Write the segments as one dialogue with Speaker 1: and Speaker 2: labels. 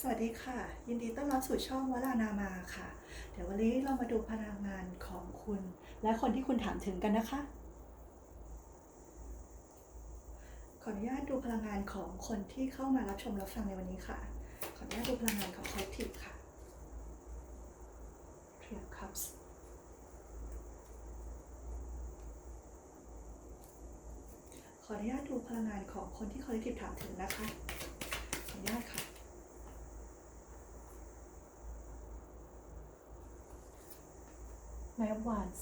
Speaker 1: สวัสดีค่ะ ยินดีต้อนรับสู่ช่องวลานามาค่ะ เดี๋ยววันนี้เรามาดูพลังงานของคุณ และคนที่คุณถามถึงกันนะคะ ขออนุญาตดูพลังงานของคนที่เข้ามารับชมรับฟังในวันนี้ค่ะ ขออนุญาตดูพลังงานของ Collective ค่ะ Three of Cups ขออนุญาตดูพลังงานของคนที่ Collective ถามถึงนะคะ ขออนุญาตค่ะ Nine of Wands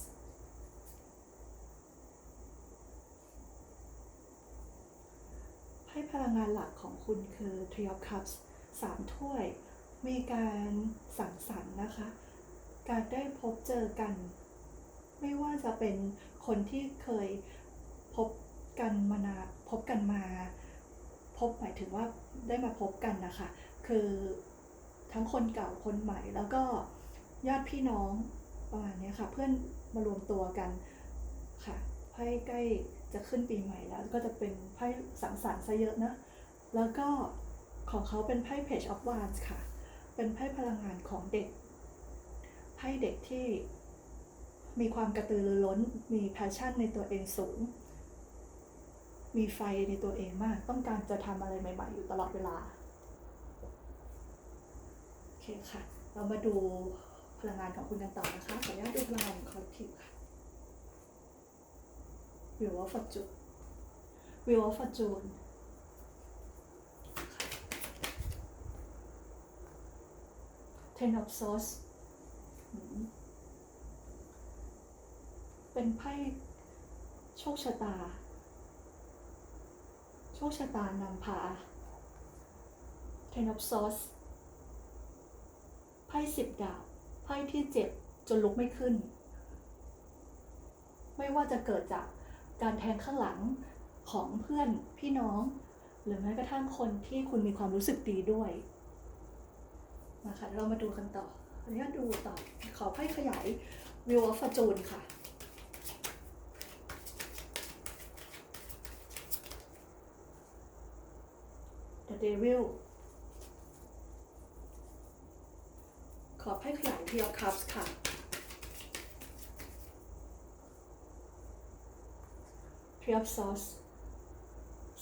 Speaker 1: ไพ่พลังงานหลักของคุณคือ Three of Cups สามถ้วย มีการสังสรรค์นะคะ การได้พบเจอกัน ไม่ว่าจะเป็นคนที่เคยพบกันมานานพบกันมา พบหมายถึงว่าได้มาพบกันนะคะ คือทั้งคนเก่าคนใหม่แล้วก็ญาติพี่น้อง ประมาณเนี้ยค่ะ เพื่อนมารวมตัวกันค่ะไพ่ใกล้จะขึ้นปีใหม่แล้ว ก็จะเป็นไพ่สังสรรค์ซะเยอะนะ แล้วก็ของเขาเป็นไพ่ Page of Wands ค่ะ เป็นไพ่พลังงานของเด็ก ไพ่เด็กที่มีความกระตือรือร้น มี passion ในตัวเองสูง มีไฟในตัวเองมาก ต้องการจะทำอะไรใหม่ ๆ อยู่ตลอดเวลา โอเคค่ะ เรามาดู พลังงานของคุณกันต่อนะคะ ขออนุญาตดูพลังงานของ collective ค่ะ Wheel of Fortune Wheel of Fortune ค่ะ Ten of Swords อืมเป็นไพ่โชคชะตา โชคชะตานำพา Ten of Swords ไพ่สิบดาบ ไพ่ที่เจ็บจนลุกไม่ขึ้น ไม่ว่าจะเกิดจากการแทงข้างหลังของเพื่อนพี่น้อง หรือแม้กระทั่งคนที่คุณมีความรู้สึกดีด้วยนะคะเรามาดูกันต่ออนุญาตดูต่อ ขอไพ่ขยาย Wheel of Fortune ค่ะ The Devil ขอไพ่ขยาย Three of Cups ค่ะ Three of Swords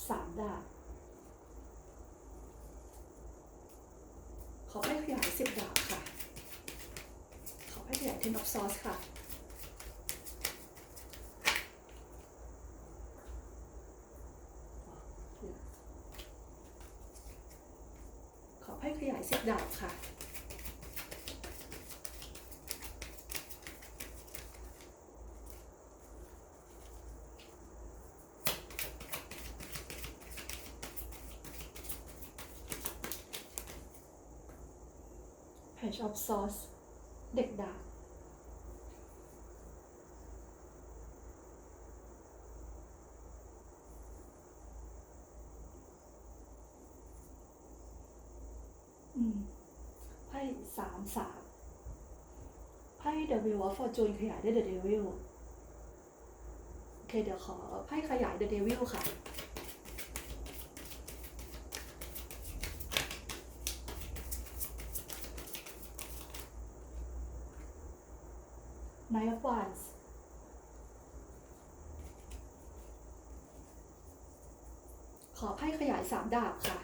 Speaker 1: สามดาบขอไพ่ขยายสิบดาบค่ะ ขอไพ่ขยาย Ten of Swords ค่ะ ขอไพ่ขยายสิบดาบค่ะ ชอบซอส เด็กดาไพ่สามสามไพ่เดวิลวอฟฟอร์จูนขยายได้เดวิลโอเคเดี๋ยวขอไพ่ขยายเดวิลค่ะ Nine of Wands. ขอไพ่ขยายสามดาบค่ะ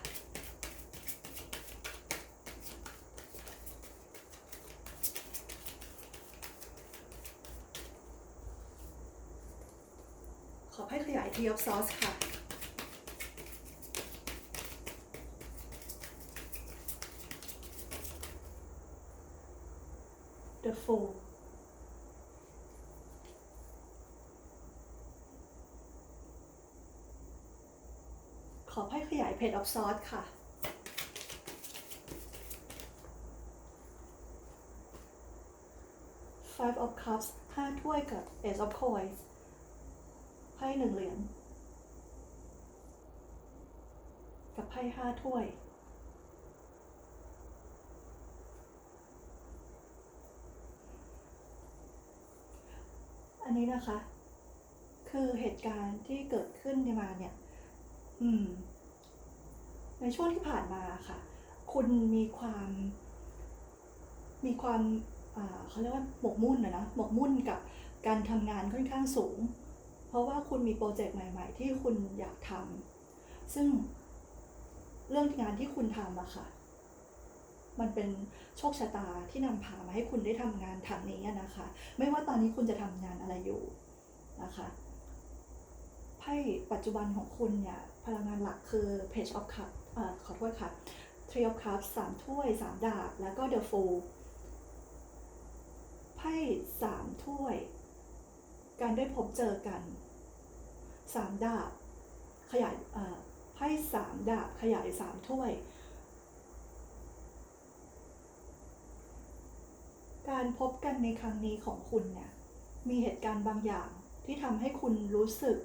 Speaker 1: ขอไพ่ขยาย Three of Swords ค่ะเดอะโฟ ขยาย Page of Swords ค่ะ Five of Cups ห้าถ้วยกับ Ace of Coins ไพ่หนึ่งเหรียญกับไพ่ห้าถ้วยอันนี้นะคะ คือเหตุการณ์ที่เกิดขึ้นในมาเนี่ย อืม ในช่วงที่ผ่านมาค่ะ คุณมีความ มีความเขาเรียกว่าหมกมุ่นนะนะหมกมุ่นกับการทำงานค่อนข้างสูง เพราะว่าคุณมีโปรเจกต์ใหม่ ๆ ที่คุณอยากทำซึ่งเรื่องงานที่คุณทำอะค่ะ มันเป็นโชคชะตาที่นำพามาให้คุณได้ทำงานทางนี้นะคะ ไม่ว่าตอนนี้คุณจะทำงานอะไรอยู่นะคะไพ่ปัจจุบันของคุณเนี่ยพลังงานหลักคือ Page of Cups ขอโทษค่ะ Three of Cups สามถ้วยสามดาบ แล้วก็ The Fool ไพ่สามถ้วย การได้พบเจอกันสามดาบ ขยายไพ่สามดาบ ขยายสามถ้วย การพบกันในครั้งนี้ของคุณเนี่ย มีเหตุการณ์บางอย่างที่ทำให้คุณรู้สึก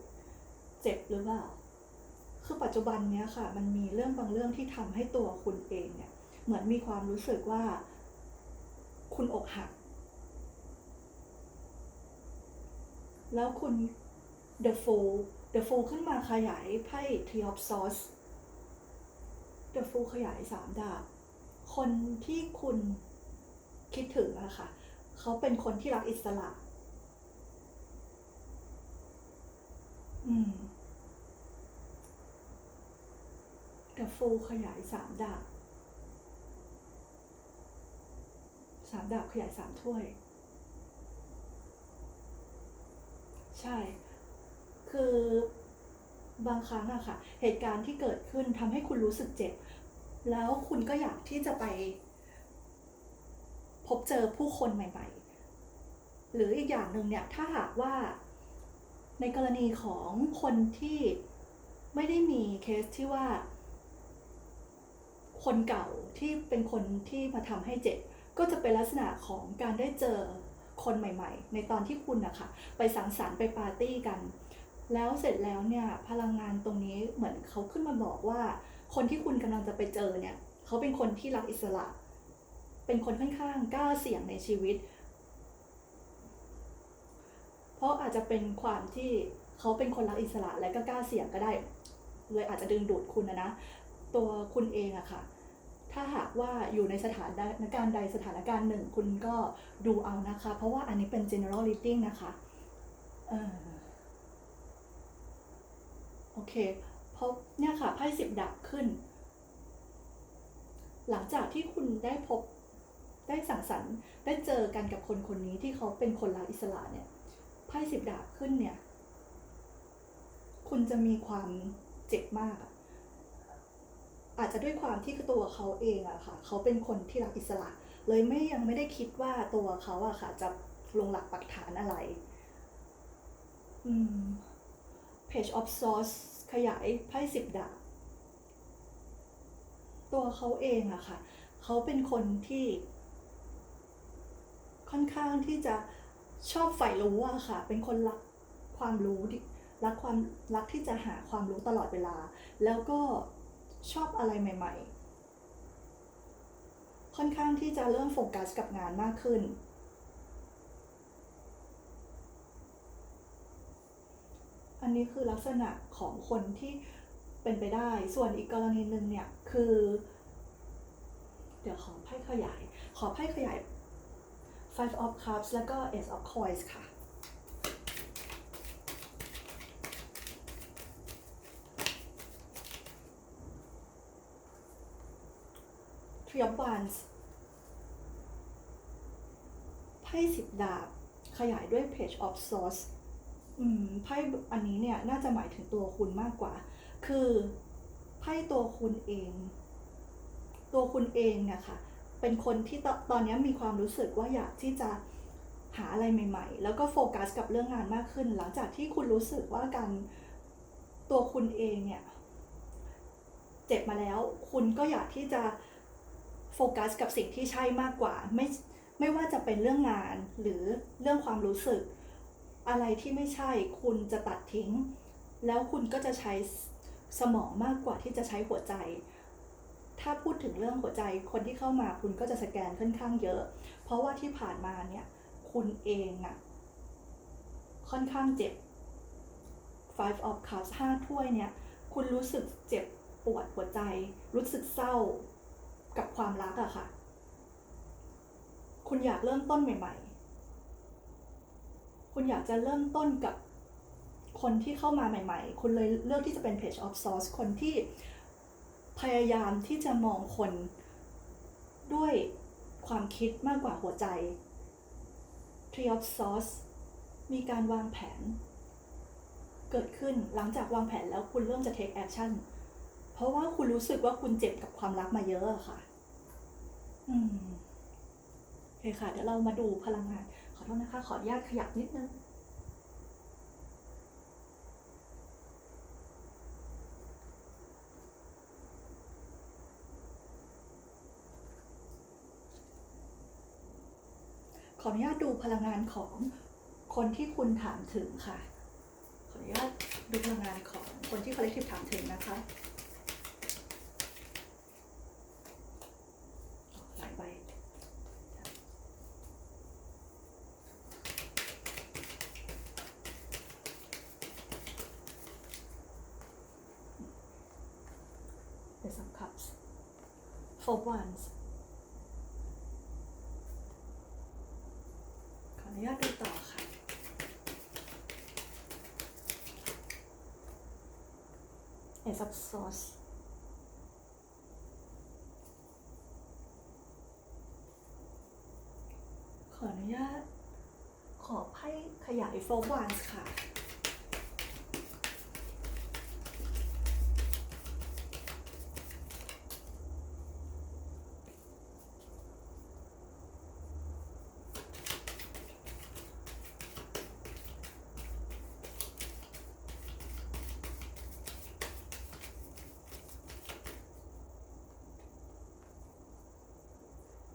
Speaker 1: เจ็บหรือเปล่า คือปัจจุบันเนี้ยค่ะ มันมีเรื่องบางเรื่องที่ทำให้ตัวคุณเองเนี่ย เหมือนมีความรู้สึกว่า คุณอกหัก แล้วคุณ The Fool The Fool ขึ้นมาขยายไพ่ Three of Swords The Fool ขยายสามดาบ คนที่คุณคิดถึงอะค่ะ เขาเป็นคนที่รักอิสระ อืม The Fool ขยายสามดาบสามดาบขยายสามถ้วย ใช่ คือบางครั้งอะค่ะ เหตุการณ์ที่เกิดขึ้นทำให้คุณรู้สึกเจ็บ แล้วคุณก็อยากที่จะไป พบเจอผู้คนใหม่ๆ หรืออีกอย่างหนึ่งเนี่ย ถ้าหากว่าในกรณีของคนที่ไม่ได้มีเคสที่ว่า คนเก่าที่เป็นคนที่มาทำให้เจ็บ ก็จะเป็นลักษณะของการได้เจอคนใหม่ ๆ ในตอนที่คุณนะคะไปสังสรรค์ไปปาร์ตี้กัน แล้วเสร็จแล้วเนี่ยพลังงานตรงนี้เหมือนเขาขึ้นมาบอกว่า คนที่คุณกำลังจะไปเจอเนี่ยเขาเป็นคนที่รักอิสระ เป็นคนค่อนข้างกล้าเสี่ยงในชีวิต เพราะอาจจะเป็นความที่เขาเป็นคนรักอิสระและก็กล้าเสี่ยงก็ได้ เลยอาจจะดึงดูดคุณนะนะตัวคุณเองอะค่ะ ถ้าหากว่าอยู่ในสถานการณ์ใดสถานการณ์หนึ่ง คุณก็ดูเอานะคะ เพราะว่าอันนี้เป็น general reading นะคะออโอเคเพราะเนี่ยค่ะไพ่สิบดาบขึ้น หลังจากที่คุณได้พบได้สังสรรค์ได้เจอกันกับคนคนนี้ที่เขาเป็นคนรักอิสระเนี่ยไพ่สิบดาบขึ้นเนี่ย คุณจะมีความเจ็บมากอะ อาจจะด้วยความที่ตัวเขาเองอะค่ะเขาเป็นคนที่รักอิสระ เลยไม่ยังไม่ได้คิดว่าตัวเขาอะค่ะจะลงหลักปักฐานอะไรอืม Page of Swords ขยายไพ่สิบดาบตัวเขาเองอะค่ะเขาเป็นคนที่ค่อนข้างที่จะชอบใฝ่รู้อะค่ะ เป็นคนรักความรู้รักความรักที่จะหาความรู้ตลอดเวลา แล้วก็ ชอบอะไรใหม่ ๆ ค่อนข้างที่จะเริ่มโฟกัสกับงานมากขึ้น อันนี้คือลักษณะของคนที่เป็นไปได้ ส่วนอีกกรณีหนึ่งเนี่ยคือ เดี๋ยวขอไพ่ขยาย ขอไพ่ขยาย five of cups แล้วก็ ace of coins ค่ะ three of wands ไพ่สิบดาบ ขยายด้วย page of swords อืมไพ่อันนี้เนี่ย น่าจะหมายถึงตัวคุณมากกว่า คือไพ่ตัวคุณเอง ตัวคุณเองเนี่ยค่ะ เป็นคนที่ตอนนี้มีความรู้สึกว่าอยากที่จะหาอะไรใหม่ ๆ แล้วก็โฟกัสกับเรื่องงานมากขึ้น หลังจากที่คุณรู้สึกว่าการตัวคุณเองเนี่ย เจ็บมาแล้ว คุณก็อยากที่จะ โฟกัสกับสิ่งที่ใช่มากกว่า ไม่ไม่ว่าจะเป็นเรื่องงานหรือเรื่องความรู้สึก อะไรที่ไม่ใช่คุณจะตัดทิ้ง แล้วคุณก็จะใช้สมองมากกว่าที่จะใช้หัวใจ ถ้าพูดถึงเรื่องหัวใจคนที่เข้ามาคุณก็จะสแกนค่อนข้างเยอะ เพราะว่าที่ผ่านมาเนี่ยคุณเองอะค่อนข้างเจ็บ five of cups ห้าถ้วยเนี่ย คุณรู้สึกเจ็บปวดหัวใจ รู้สึกเศร้า กับความรักอะค่ะ คุณอยากเริ่มต้นใหม่ ๆ คุณอยากจะเริ่มต้นกับคนที่เข้ามาใหม่ ๆ คุณเลยเลือกที่จะเป็น page of source คนที่พยายามที่จะมองคนด้วยความคิดมากกว่าหัวใจ Tree of Source มีการวางแผน เกิดขึ้นหลังจากวางแผนแล้วคุณเริ่มจะ take action เพราะว่าคุณรู้สึกว่าคุณเจ็บกับความรักมาเยอะอะค่ะ อืมโอเคค่ะ เดี๋ยวเรามาดูพลังงาน ขอโทษนะคะ ขออนุญาตขยับนิดนึงขออนุญาตดูพลังงานของคนที่คุณถามถึงค่ะ ขออนุญาตดูพลังงานของคนที่ collective ถามถึงนะคะ หลายใบ Ace of Cups Four Wands ขออนุญาตดูต่อค่ะ Ace of Swords ขออนุญาต ขอไพ่ขยาย Four Wands ค่ะ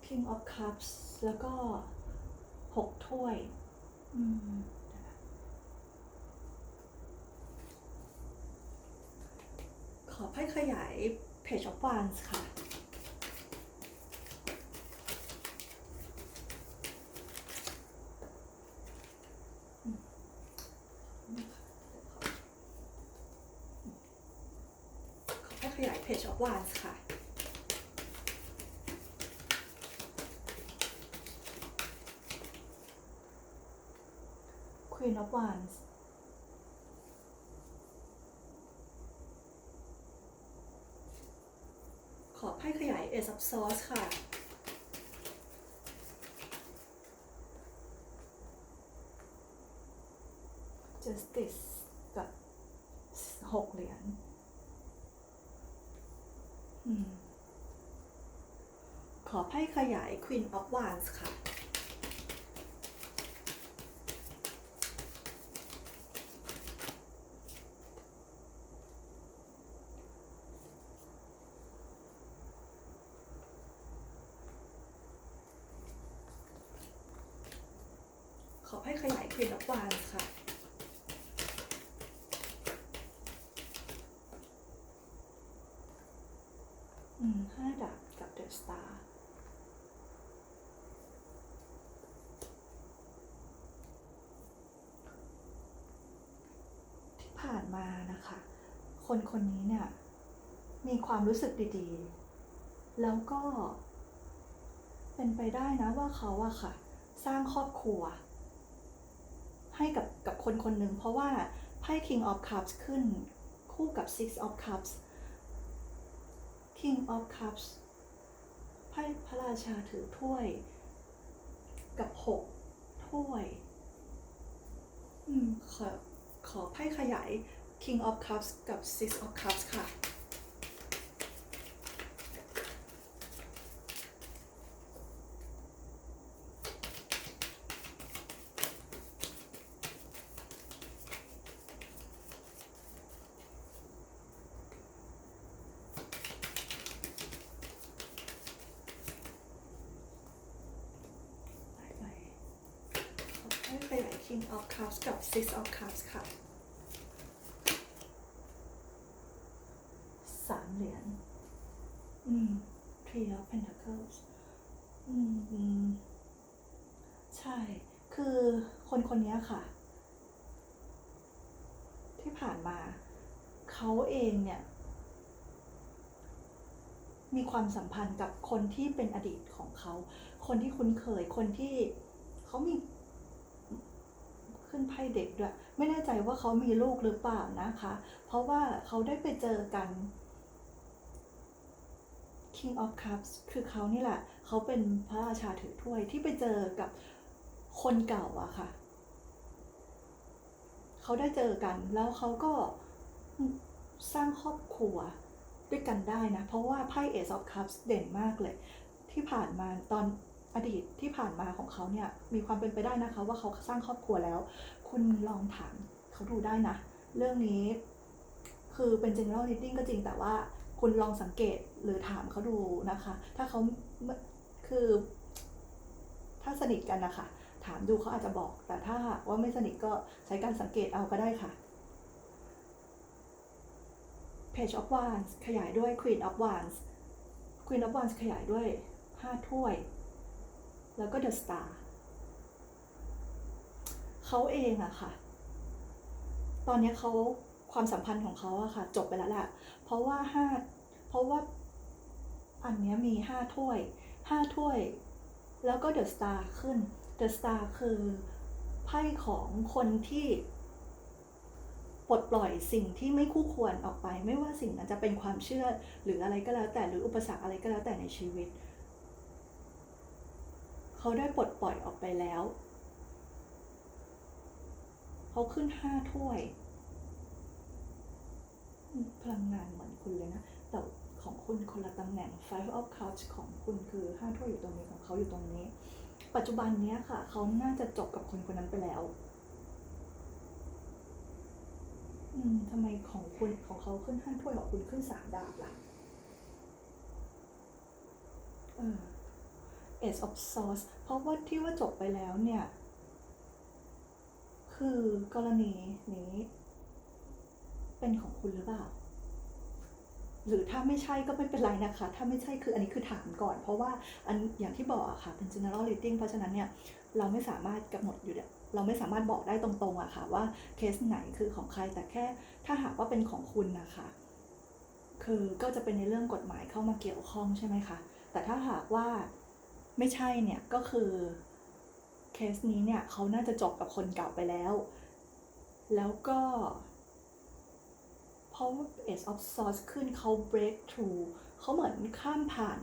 Speaker 1: King of Cups แล้วก็หกถ้วยอืมขอไพ่ขยาย Page of Wands ค่ะ ขอไพ่ขยาย Page of Wands ค่ะ Queen of Wands ขอไพ่ขยาย Ace of Swords ค่ะ Justice กับหกเหรียญอืมขอไพ่ขยาย Queen of Wands ค่ะ ขอให้ขยาย Queen of Wands ค่ะ อืมห้าดาบกับ The Star ที่ผ่านมานะคะ คนคนนี้เนี่ย มีความรู้สึกดีๆ แล้วก็ เป็นไปได้นะว่าเขาอะค่ะ สร้างครอบครัว ให้กับกับคนคนหนึ่งเพราะว่าไพ่ King of Cups ขึ้นคู่กับ Six of Cups King of Cups ไพ่พระราชาถือถ้วย กับหกถ้วย อืม ขอ ขอไพ่ขยาย King of Cups กับ Six of Cups ค่ะ ไป ขอให้ขยาย King of Cups กับ Six of Cups ค่ะสามเหรียญอืม Three of Pentacles อืมอืม ใช่ คือคนคนนี้ค่ะ ที่ผ่านมา เขาเองเนี่ย มีความสัมพันธ์กับคนที่เป็นอดีตของเขา คนที่คุ้นเคย คนที่เขามี ขึ้นไพ่เด็กด้วย ไม่แน่ใจว่าเขามีลูกหรือเปล่านะคะ เพราะว่าเขาได้ไปเจอกัน King of Cups คือเขานี่แหละ เขาเป็นพระราชาถือถ้วยที่ไปเจอกับคนเก่าอะค่ะ เขาได้เจอกันแล้วเขาก็สร้างครอบครัวด้วยกันได้นะ เพราะว่าไพ่ Ace of Cups เด่นมากเลย ที่ผ่านมาตอน อดีตที่ผ่านมาของเขาเนี่ยมีความเป็นไปได้นะคะ ว่าเขาสร้างครอบครัวแล้ว คุณลองถามเขาดูได้นะ เรื่องนี้คือเป็น general reading ก็จริงแต่ว่าคุณลองสังเกตหรือถามเขาดูนะคะ ถ้าเขาคือ ถ้าสนิทกันนะคะ ถามดูเขาอาจจะบอก แต่ถ้าว่าไม่สนิทก็ใช้การสังเกตเอาก็ได้ค่ะ Page of Wands ขยายด้วย Queen of Wands Queen of Wands ขยายด้วย 5 ถ้วย แล้วก็ The Star เขาเองอะค่ะ ตอนนี้เขาความสัมพันธ์ของเขาอะค่ะ จบไปแล้วแหละเพราะว่าห้าเพราะว่าอันนี้มีห้าถ้วยห้าถ้วย แล้วก็เดอะสตาร์ขึ้นเดอะสตาร์คือไพ่ของคนที่ปลดปล่อยสิ่งที่ไม่คู่ควรออกไป ไม่ว่าสิ่งนั้นจะเป็นความเชื่อหรืออะไรก็แล้วแต่หรืออุปสรรคอะไรก็แล้วแต่ในชีวิต เขาได้ปลดปล่อยออกไปแล้ว เขาขึ้นห้าถ้วย พลังงานเหมือนคุณเลยนะ แต่ของคุณคนละตำแหน่ง Five of Cups ของคุณคือห้าถ้วยอยู่ตรงนี้ของเขาอยู่ตรงนี้ ปัจจุบันนี้ค่ะ เขาน่าจะจบกับคนคนนั้นไปแล้วอืมทำไมของคุณของเขาขึ้นห้าถ้วยของคุณขึ้นสามดาบล่ะ เออ Ace of Swords เพราะว่าที่ว่าจบไปแล้วเนี่ย คือกรณีนี้ เป็นของคุณหรือเปล่า หรือถ้าไม่ใช่ก็ไม่เป็นไรนะคะ ถ้าไม่ใช่คืออันนี้คือถามก่อน เพราะว่าอันอย่างที่บอกอะค่ะ เป็น general reading เพราะฉะนั้นเนี่ย เราไม่สามารถกำหนดอยู่เนี่ยเราไม่สามารถบอกได้ตรงๆอะค่ะ ว่าเคสไหนคือของใครแต่แค่ถ้าหากว่าเป็นของคุณนะคะคือก็จะเป็นในเรื่องกฎหมายเข้ามาเกี่ยวข้องใช่ไหมคะ แต่ถ้าหากว่า ไม่ใช่เนี่ยก็คือเคสนี้เนี่ยเขาน่าจะจบกับคนเก่าไปแล้ว แล้วก็เพราะว่า Ace of Swords ขึ้นเขา break through เขาเหมือนข้ามผ่าน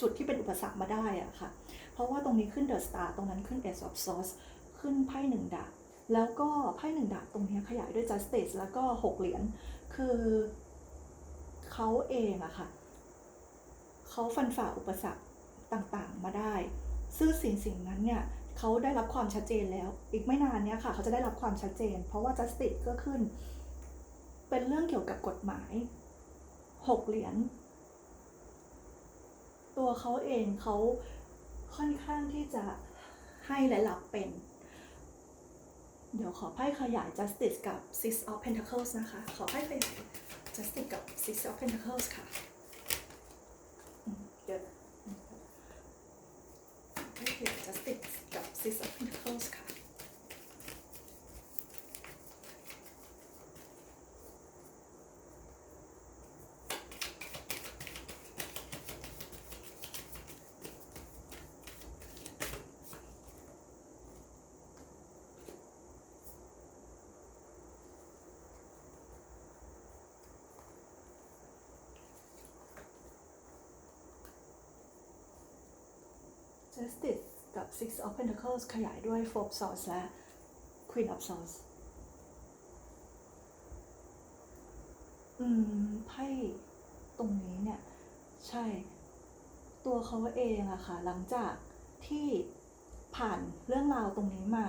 Speaker 1: จุดที่เป็นอุปสรรคมาได้อะค่ะ เพราะว่าตรงนี้ขึ้น The Star ตรงนั้นขึ้น Ace of Swords ขึ้นไพ่หนึ่งดาบแล้วก็ไพ่หนึ่งดาบตรงนี้ขยายด้วย Justice แล้วก็หกเหรียญ คือเขาเองอะค่ะเขาฟันฝ่าอุปสรรค ต่างๆมาได้ ซึ่งสิ่งสิ่งนั้นเนี่ยเขาได้รับความชัดเจนแล้ว อีกไม่นานเนี้ยค่ะ เขาจะได้รับความชัดเจน เพราะว่า justice ก็ขึ้น เป็นเรื่องเกี่ยวกับกฎหมายหกเหรียญตัวเขาเองเขาค่อนข้างที่จะให้และรับเป็น เดี๋ยวขอไพ่ขยาย justice กับ six of pentacles นะคะ ขอไพ่ขยาย justice กับ six of pentacles ค่ะอืมเดี๋ยว ไพ่ขยาย justice กับ six of pentacles ค่ะ Justice กับ Six of Pentacles ขยายด้วย Four of Swords และ Queen of Swords อืม ไพ่ตรงนี้เนี่ย ใช่ ตัวเขาเองอะค่ะ หลังจากที่ผ่านเรื่องราวตรงนี้มา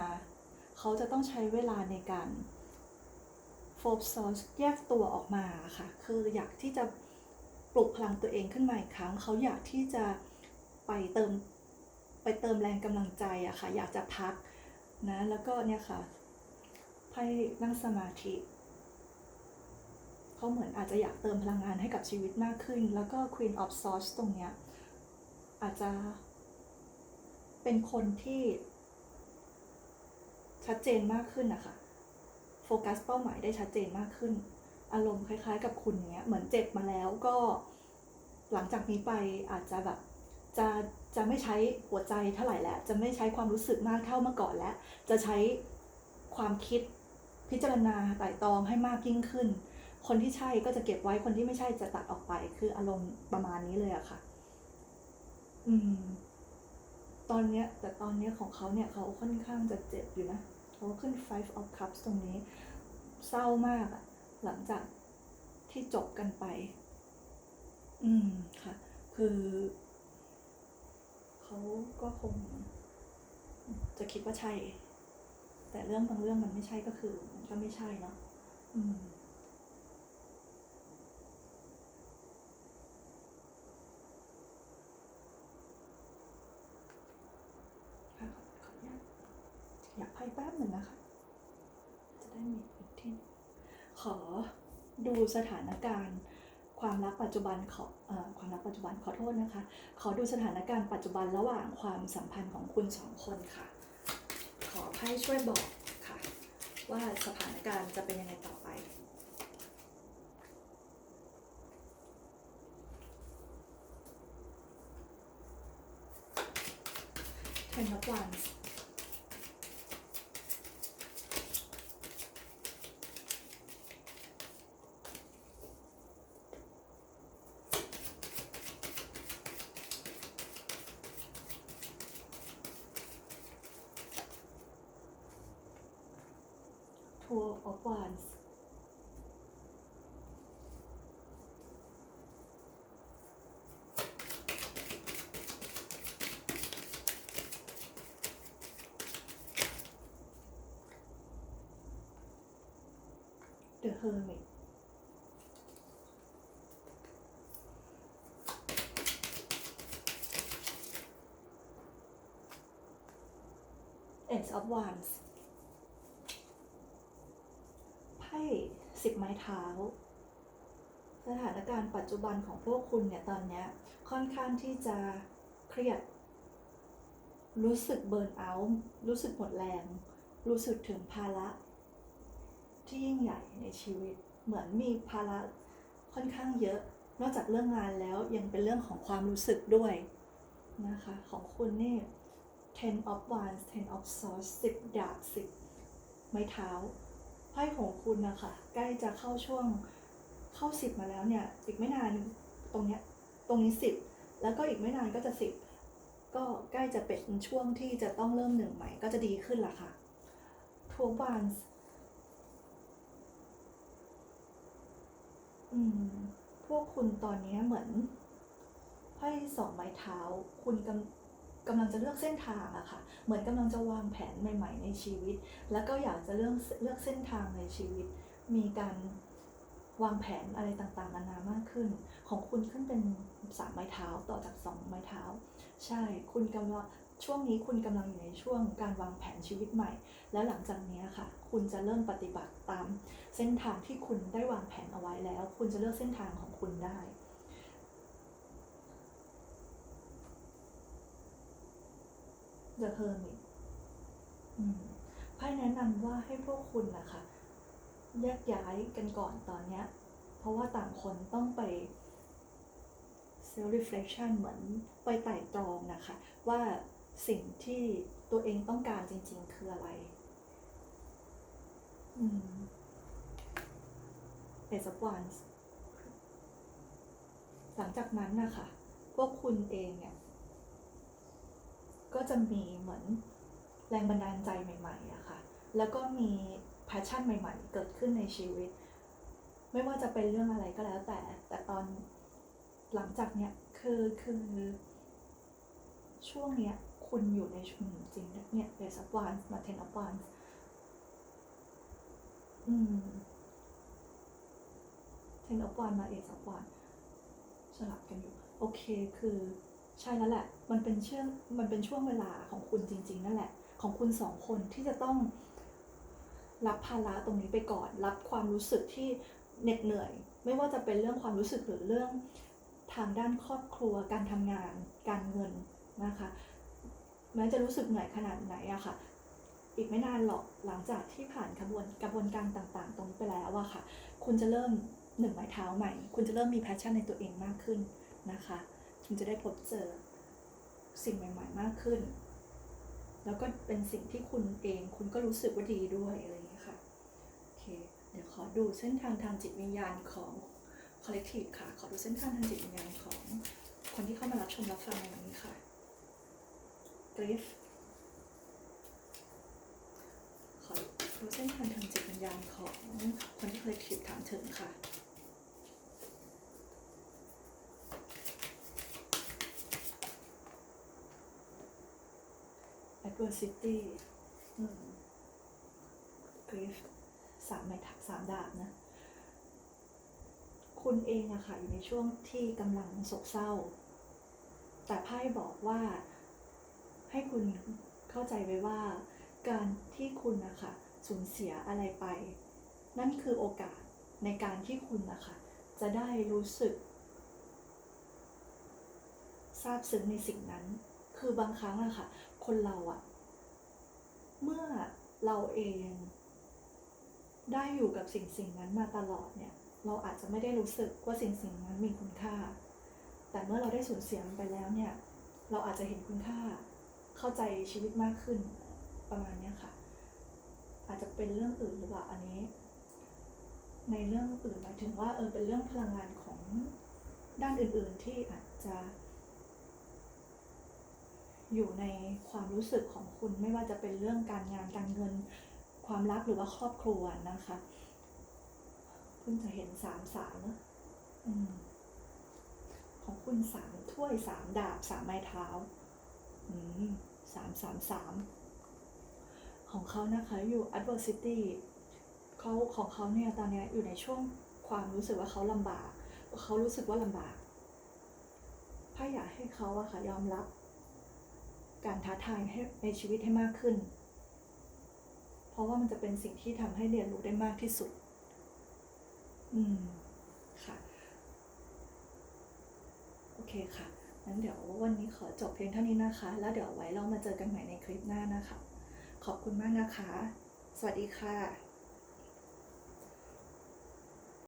Speaker 1: เขาจะต้องใช้เวลาในการโฟบซอสแยกตัวออกมาค่ะ คืออยากที่จะปลุกพลังตัวเองขึ้นมาอีกครั้ง เขาอยากที่จะไปเติม ไปเติมแรงกำลังใจอะค่ะอยากจะพักนะแล้วก็เนี่ยค่ะไพ่นั่งสมาธิเขาเหมือนอาจจะอยากเติมพลังงานให้กับชีวิตมากขึ้น แล้วก็ Queen of Swords ตรงเนี้ยอาจจะเป็นคนที่ชัดเจนมากขึ้นนะคะโฟกัสเป้าหมายได้ชัดเจนมากขึ้น อารมณ์คล้ายๆ กับคุณเนี้ยเหมือนเจ็บมาแล้วก็หลังจากนี้ไปอาจจะแบบจะ จะไม่ใช้หัวใจเท่าไหร่แล้ว จะไม่ใช้ความรู้สึกมากเท่าเมื่อก่อนแล้ว จะใช้ความคิดพิจารณาไต่ตองให้มากยิ่งขึ้น คนที่ใช่ก็จะเก็บไว้คนที่ไม่ใช่จะตัดออกไป คืออารมณ์ประมาณนี้เลยอะค่ะ อืม ตอนเนี้ย แต่ตอนเนี้ยของเขาเนี่ยเขาค่อนข้างจะเจ็บอยู่นะเขาขึ้น five of cups ตรงนี้ เศร้ามากอะหลังจากที่จบกันไป อืมค่ะ คือ เขาก็คง จะคิดว่าใช่ แต่เรื่องบางเรื่องมันไม่ใช่ก็คือ มันก็ไม่ใช่เนาะอืมขออนุญาตอยากไพ่แป๊บหนึ่งนะคะ จะได้มีพื้นที่ ขอดูสถานการณ์ ความรักปัจจุบันขออความรักปัจจุบันขอโทษนะคะ ขอดูสถานการณ์ปัจจุบันระหว่างความสัมพันธ์ของคุณสองคนค่ะ ขอไพ่ช่วยบอกค่ะ ว่าสถานการณ์จะเป็นยังไงต่อไป Ten of Wands Two of Wands? The Hermit. Of Wands สิบไม้เท้า สถานการณ์ปัจจุบันของพวกคุณเนี่ยตอนเนี้ยค่อนข้างที่จะเครียด รู้สึกเบิร์นเอาท์รู้สึกหมดแรง รู้สึกถึงภาระที่ยิ่งใหญ่ในชีวิต เหมือนมีภาระค่อนข้างเยอะ นอกจากเรื่องงานแล้วยังเป็นเรื่องของความรู้สึกด้วยนะคะ ของคุณนี่ ten of wands ten of swords สิบดาบสิบไม้เท้า พ่ของคุณนะคะใกล้จะเข้าช่วงเข้าสิบมาแล้วเนี่ย อีกไม่นานตรงเนี้ยตรงนี้สิบแล้วก็อีกไม่นานก็จะสิบก็ใกล้จะเป็นช่วงที่จะต้องเริ่มหนึ่งใหม่ก็จะดีขึ้นละค่ะ two wands อืมพวกคุณตอนนี้เหมือนไพ่สองไม้เท้า คุณกำ กำลังจะเลือกเส้นทางอะค่ะ เหมือนกำลังจะวางแผนใหม่ ๆ ในชีวิต แล้วก็อยากจะเลือกเลือกเส้นทางในชีวิต มีการวางแผนอะไรต่างๆนานามากขึ้น ของคุณขึ้นเป็นสามไม้เท้าต่อจากสองไม้เท้า ใช่ คุณกำลังช่วงนี้คุณกำลังอยู่ในช่วงการวางแผนชีวิตใหม่ แล้วหลังจากนี้ค่ะ คุณจะเริ่มปฏิบัติตามเส้นทางที่คุณได้วางแผนเอาไว้แล้ว คุณจะเลือกเส้นทางของคุณได้ The Hermit ไพ่แนะนำว่าให้พวกคุณนะคะแยกย้ายกันก่อนตอนเนี้ย เพราะว่าต่างคนต้องไป self reflection เหมือนไปไต่ตรองนะคะ ว่าสิ่งที่ตัวเองต้องการจริงๆ คืออะไรอืม Ace of Wands หลังจากนั้นนะคะ พวกคุณเองเนี่ย ก็จะมีเหมือนแรงบันดาลใจใหม่ๆอะค่ะ แล้วก็มีแพชชั่นใหม่ ๆ เกิดขึ้นในชีวิต ไม่ว่าจะเป็นเรื่องอะไรก็แล้วแต่ แต่ตอนหลังจากเนี้ยคือคือช่วงเนี้ยคุณอยู่ในช่วงจริงๆเนี่ย Ace of Wands มา Ten of Wands อืม Ten of Wands มา Ace of Wands สลับกันอยู่ โอเคคือ ใช่แล้วแหละ มันเป็นช่วงมันเป็นช่วงเวลาของคุณจริง ๆ นั่นแหละ ของคุณสองคนที่จะต้อง รับภาระตรงนี้ไปก่อน รับความรู้สึกที่เหน็ดเหนื่อย ไม่ว่าจะเป็นเรื่องความรู้สึกหรือเรื่องทางด้านครอบครัว การทำงาน การเงินนะคะ แม้จะรู้สึกเหนื่อยขนาดไหนอะค่ะ อีกไม่นานหรอกหลังจากที่ผ่านกระบวนกระบวนการต่างๆ ตรงนี้ไปแล้วอะค่ะ คุณจะเริ่มหนึ่งไม้เท้าใหม่ คุณจะเริ่มมีแพชชั่นในตัวเองมากขึ้นนะคะ คุณจะได้พบเจอสิ่งใหม่ ๆ มากขึ้น แล้วก็เป็นสิ่งที่คุณเองคุณก็รู้สึกว่าดีด้วยอะไรอย่างเงี้ยค่ะ โอเค เดี๋ยวขอดูเส้นทางทางจิตวิญญาณของ collective ค่ะ ขอดูเส้นทางทางจิตวิญญาณของคนที่เข้ามารับชมรับฟังในวันนี้ค่ะ grief ขอดูเส้นทางทางจิตวิญญาณของคนที่ collective ถามถึงค่ะ adversity อืม grief สามไม้ทักสามดาบนะ คุณเองอะค่ะ อยู่ในช่วงที่กำลังโศกเศร้า แต่ไพ่บอกว่าให้คุณเข้าใจไว้ว่า การที่คุณนะคะสูญเสียอะไรไป นั่นคือโอกาสในการที่คุณนะคะจะได้รู้สึกซาบซึ้งในสิ่งนั้น คือบางครั้งอะค่ะ คนเราอะเมื่อเราเองได้อยู่กับสิ่งสิ่งนั้นมาตลอดเนี่ย เราอาจจะไม่ได้รู้สึกว่าสิ่งสิ่งนั้นมีคุณค่า แต่เมื่อเราได้สูญเสียมันไปแล้วเนี่ย เราอาจจะเห็นคุณค่า เข้าใจชีวิตมากขึ้นประมาณนี้ค่ะ อาจจะเป็นเรื่องอื่นหรือเปล่าอันนี้ ในเรื่องอื่นหมายถึงว่าเออเป็นเรื่องพลังงานของด้านอื่นๆที่อาจจะ อยู่ในความรู้สึกของคุณไม่ว่าจะเป็นเรื่องการงานการเงิน ความรักหรือว่าครอบครัวนะคะเพิ่งจะเห็นสามสามนะอของคุณสามถ้วยสามดาบสามไม้เท้าสามสามสามของเขานะคะอยู่ adversity เขาของเขาเนี่ยตอนนี้อยู่ในช่วงความรู้สึกว่าเขาลำบากเขารู้สึกว่าลำบากพ่าอยากให้เขาอะค่ะยอมรับ การท้าทายให้ในชีวิตให้มากขึ้น เพราะว่ามันจะเป็นสิ่งที่ทำให้เรียนรู้ได้มากที่สุด อืม ค่ะ โอเคค่ะงั้นเดี๋ยววันนี้ขอจบเพียงเท่านี้นะคะ แล้วเดี๋ยวไว้เรามาเจอกันใหม่ในคลิปหน้านะคะ ขอบคุณมากนะคะ สวัสดีค่ะ